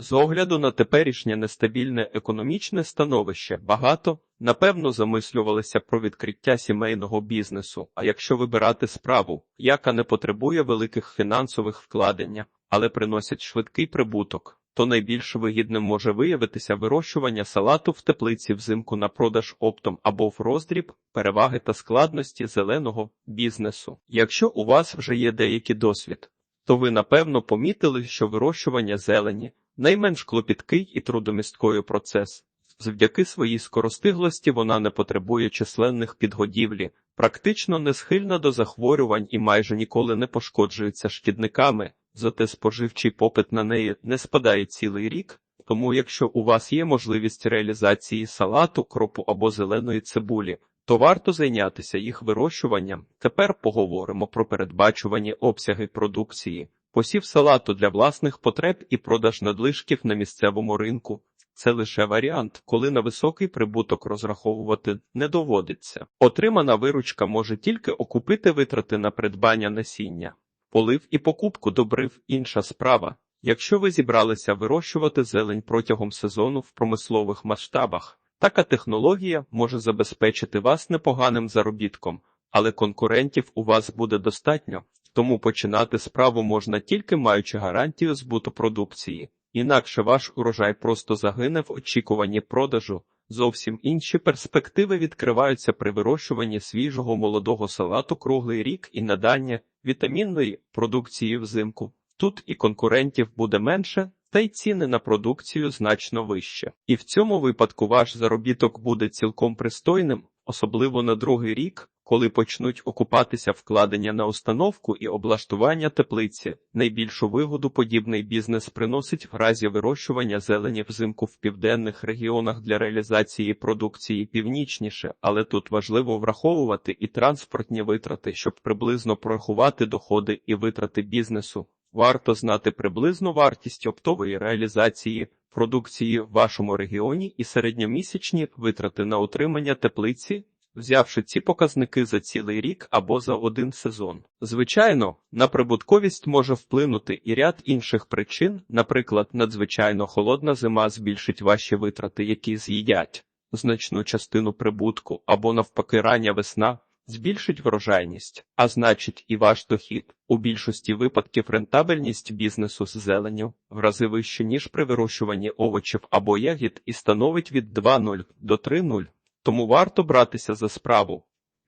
З огляду на теперішнє нестабільне економічне становище багато, напевно, замислювалися про відкриття сімейного бізнесу. А якщо вибирати справу, яка не потребує великих фінансових вкладення, але приносить швидкий прибуток, то найбільш вигідним може виявитися вирощування салату в теплиці взимку на продаж оптом або в роздріб, переваги та складності зеленого бізнесу. Якщо у вас вже є деякий досвід, то ви напевно помітили, що вирощування зелені найменш клопіткий і трудомісткою процес. Завдяки своїй скоростиглості вона не потребує численних підгодівлі, практично не схильна до захворювань і майже ніколи не пошкоджується шкідниками, зате споживчий попит на неї не спадає цілий рік. Тому, якщо у вас є можливість реалізації салату, кропу або зеленої цибулі, то варто зайнятися їх вирощуванням. Тепер поговоримо про передбачувані обсяги продукції. Посів салату для власних потреб і продаж надлишків на місцевому ринку це лише варіант, коли на високий прибуток розраховувати не доводиться. Отримана виручка може тільки окупити витрати на придбання насіння, полив і покупку добрив інша справа. Якщо ви зібралися вирощувати зелень протягом сезону в промислових масштабах, така технологія може забезпечити вас непоганим заробітком, але конкурентів у вас буде достатньо, тому починати справу можна тільки маючи гарантію збуту продукції. Інакше ваш урожай просто загине в очікуванні продажу. Зовсім інші перспективи відкриваються при вирощуванні свіжого молодого салату круглий рік і надання вітамінної продукції взимку. Тут і конкурентів буде менше, та й ціни на продукцію значно вище. І в цьому випадку ваш заробіток буде цілком пристойним, особливо на другий рік, коли почнуть окупатися вкладення на установку і облаштування теплиці. Найбільшу вигоду подібний бізнес приносить в разі вирощування зелені взимку в південних регіонах для реалізації продукції північніше, але тут важливо враховувати і транспортні витрати, щоб приблизно порахувати доходи і витрати бізнесу. Варто знати приблизну вартість оптової реалізації продукції в вашому регіоні і середньомісячні витрати на утримання теплиці, взявши ці показники за цілий рік або за один сезон. Звичайно, на прибутковість може вплинути і ряд інших причин, наприклад, надзвичайно холодна зима збільшить ваші витрати, які з'їдять значну частину прибутку, або навпаки рання весна збільшить врожайність, а значить і ваш дохід. У більшості випадків рентабельність бізнесу з зеленю в рази вище, ніж при вирощуванні овочів або ягід, і становить від 2,0 до 3,0. Тому варто братися за справу.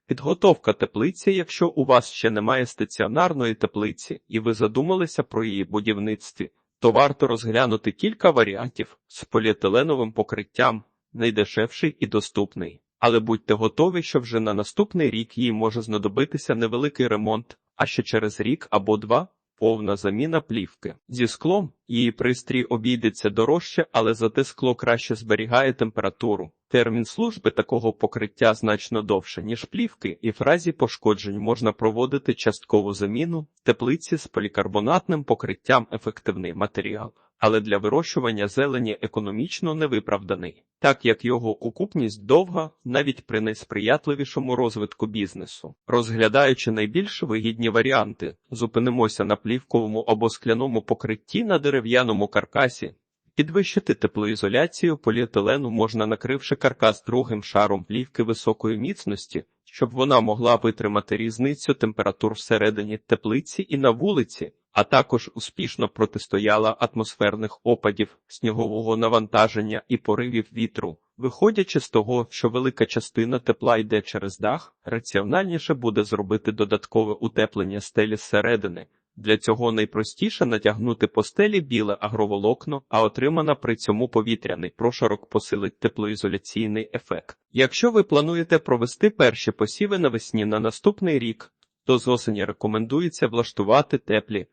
Підготовка теплиці, якщо у вас ще немає стаціонарної теплиці, і ви задумалися про її будівництві, то варто розглянути кілька варіантів з поліетиленовим покриттям, найдешевший і доступний. Але будьте готові, що вже на наступний рік їй може знадобитися невеликий ремонт, а ще через рік або два повна заміна плівки. Зі склом її пристрій обійдеться дорожче, але зате скло краще зберігає температуру. Термін служби такого покриття значно довше, ніж плівки, і в разі пошкоджень можна проводити часткову заміну теплиці з полікарбонатним покриттям ефективний матеріал але для вирощування зелені економічно невиправданий, так як його окупність довга навіть при найсприятливішому розвитку бізнесу. Розглядаючи найбільш вигідні варіанти, зупинимося на плівковому або скляному покритті на дерев'яному каркасі. Підвищити теплоізоляцію поліетилену можна накривши каркас другим шаром плівки високої міцності, щоб вона могла витримати різницю температур всередині теплиці і на вулиці а також успішно протистояла атмосферних опадів, снігового навантаження і поривів вітру. Виходячи з того, що велика частина тепла йде через дах, раціональніше буде зробити додаткове утеплення стелі зсередини. Для цього найпростіше натягнути по стелі біле агроволокно, а отримана при цьому повітряний прошарок посилить теплоізоляційний ефект. Якщо ви плануєте провести перші посіви навесні на наступний рік, то з осені рекомендується влаштувати теплі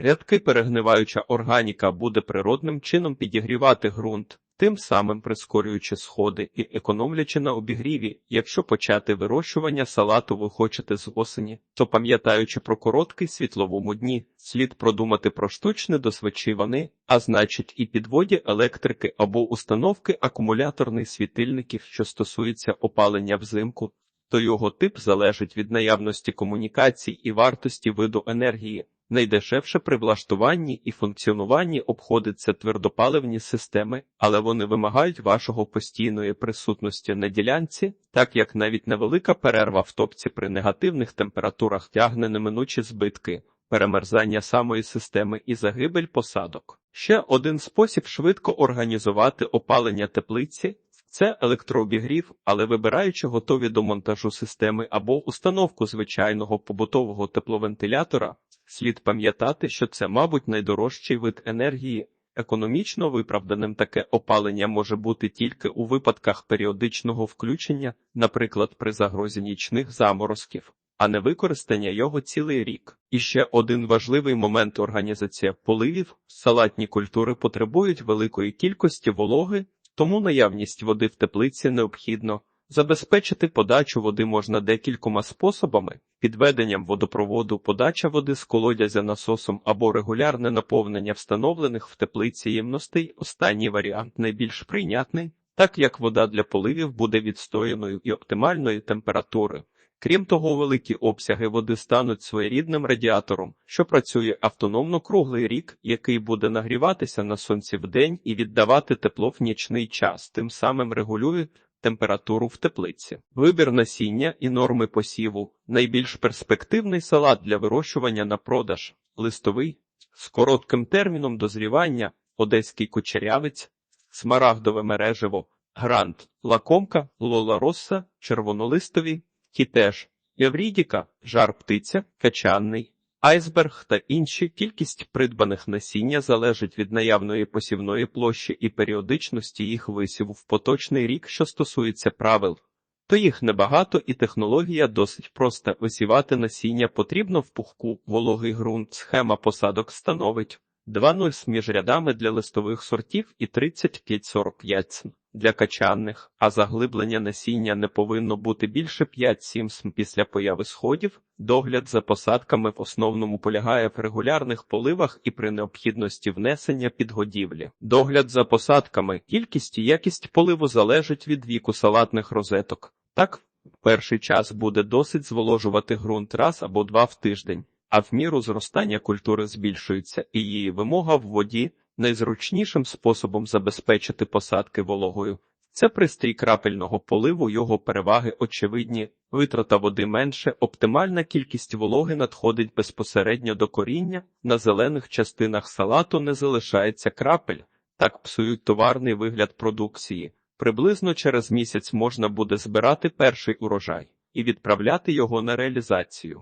Рядки перегниваюча органіка буде природним чином підігрівати ґрунт, тим самим прискорюючи сходи і економлячи на обігріві. Якщо почати вирощування салату ви хочете з осені, то пам'ятаючи про короткий світловому дні, слід продумати про штучне досвечивани, а значить і підводі електрики або установки акумуляторних світильників, що стосується опалення взимку, то його тип залежить від наявності комунікацій і вартості виду енергії. Найдешевше при влаштуванні і функціонуванні обходиться твердопаливні системи, але вони вимагають вашого постійної присутності на ділянці, так як навіть невелика перерва в топці при негативних температурах тягне неминучі збитки, перемерзання самої системи і загибель посадок. Ще один спосіб швидко організувати опалення теплиці це електрообігрів, але вибираючи готові до монтажу системи або установку звичайного побутового тепловентилятора, слід пам'ятати, що це, мабуть, найдорожчий вид енергії. Економічно виправданим таке опалення може бути тільки у випадках періодичного включення, наприклад, при загрозі нічних заморозків, а не використання його цілий рік. І ще один важливий момент організація поливів: салатні культури потребують великої кількості вологи, тому наявність води в теплиці необхідно. Забезпечити подачу води можна декількома способами: підведенням водопроводу, подача води з колодязя насосом або регулярне наповнення встановлених в теплиці ємностей. Останній варіант найбільш прийнятний, так як вода для поливів буде відстояною і оптимальної температури. Крім того, великі обсяги води стануть своєрідним радіатором, що працює автономно круглий рік, який буде нагріватися на сонці вдень і віддавати тепло в нічний час, тим самим регулює температуру в теплиці. Вибір насіння і норми посіву. Найбільш перспективний салат для вирощування на продаж, листовий. З коротким терміном дозрівання, одеський кучерявець, смарагдове мережево, грант, лакомка, лола росса, червонолистові, кітеж, еврідіка, жар птиця, качанний. Айсберг та інші кількість придбаних насіння залежить від наявної посівної площі і періодичності їх висіву в поточний рік, що стосується правил. То їх небагато і технологія досить проста. Висівати насіння потрібно в пухку, вологий ґрунт, схема посадок становить 2,0 між рядами для листових сортів і 30 кіль 45 см для качанних, а заглиблення насіння не повинно бути більше 5-7 см після появи сходів. Догляд за посадками в основному полягає в регулярних поливах і при необхідності внесення підгодівлі. Догляд за посадками, кількість і якість поливу залежить від віку салатних розеток. Так, перший час буде досить зволожувати ґрунт раз або два в тиждень, а в міру зростання культури збільшується і її вимога в воді найзручнішим способом забезпечити посадки вологою. Це пристрій крапельного поливу, його переваги очевидні, витрата води менше, оптимальна кількість вологи надходить безпосередньо до коріння, на зелених частинах салату не залишається крапель, так псують товарний вигляд продукції. Приблизно через місяць можна буде збирати перший урожай і відправляти його на реалізацію.